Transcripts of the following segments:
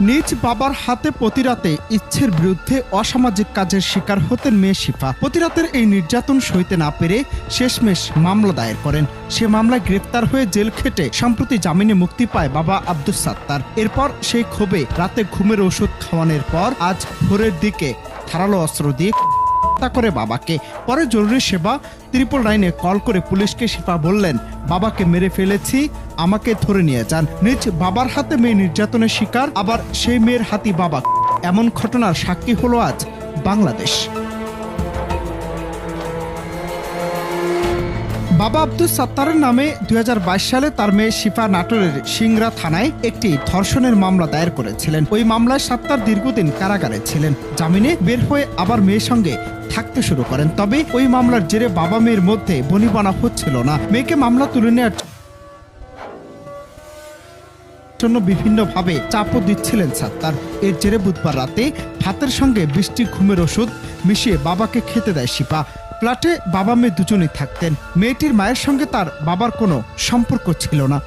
নিজ বাবার হাতে প্রতিরাতে ইচ্ছের বিরুদ্ধে অসামাজিক কাজের শিকার হতেন মেয়ে শিফা। প্রতিরাতের এই নির্যাতন সইতে না পেরে শেষমেশ মামলা দায়ের করেন। সে মামলায় গ্রেপ্তার হয়ে জেল খেটে সম্প্রতি জামিনে মুক্তি পায় বাবা আব্দুল সাত্তার। এরপর সেই ক্ষোভে রাতে ঘুমের ওষুধ খাওয়ানোর পর আজ ভোরের দিকে ধারালো অস্ত্র দিয়ে হত্যা করে বাবাকে। পরে জরুরি সেবা ত্রিপল লাইনে কল করে পুলিশকে শিপা বললেন, বাবাকে মেরে ফেলেছি, আমাকে ধরে নিয়ে যান। নিজ বাবার হাতে মেয়ে নির্যাতনের শিকার, আবার সেই মেয়ের হাতি বাবা। এমন ঘটনার সাক্ষী হলো আজ বাংলাদেশ। বাবা আব্দুল সাত্তারের নামে দুই হাজার বাইশ সালে তার মেয়ে শিফা নাটোরের সিংড়া থানায় একটি ধর্ষণের মামলা দায়ের করেছিলেন। ওই মামলায় সাত্তার দীর্ঘদিন কারাগারে ছিলেন। জামিনে বের হয়ে আবার মেয়ের সঙ্গে থাকতে শুরু করেন। তবে ওই মামলার জেরে বাবা মেয়ের মধ্যে বনিবানা হচ্ছিল না। মেয়েকে মামলা তুলে নেওয়ার জন্য বিভিন্নভাবে চাপও দিচ্ছিলেন সাত্তার। এর জেরে বুধবার রাতে ভাতের সঙ্গে বৃষ্টি ঘুমের ওষুধ মিশিয়ে বাবাকে খেতে দেয় শিপা ফ্ল্যাটে বাবা মেয়ে দুজনেই থাকতেন। মেয়েটির মায়ের সঙ্গে তার বাবার কোনো সম্পর্ক ছিল না।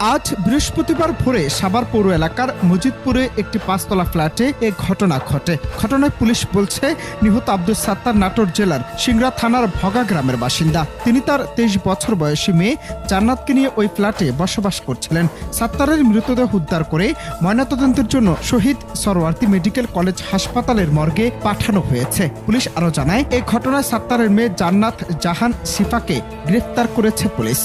আজ বৃহস্পতিবার ভোরে সাভার পৌর এলাকার মজিদপুরে একটি পাঁচতলা ফ্ল্যাটে এ ঘটনা ঘটে। ঘটনায় পুলিশ বলছে, নিহত আব্দুল সাত্তার নাটোর জেলার সিংড়া থানার ভগা গ্রামের বাসিন্দা। তিনি তার তেইশ বছর বয়সী মেয়ে জান্নাতকে নিয়ে ওই ফ্ল্যাটে বসবাস করছিলেন। সাত্তারের মৃতদেহ উদ্ধার করে ময়নাতদন্তের জন্য শহীদ সরওয়ার্দী মেডিকেল কলেজ হাসপাতালের মর্গে পাঠানো হয়েছে। পুলিশ আরও জানায় এই ঘটনায় সাত্তারের মেয়ে জান্নাত জাহান সিফাকে গ্রেফতার করেছে পুলিশ।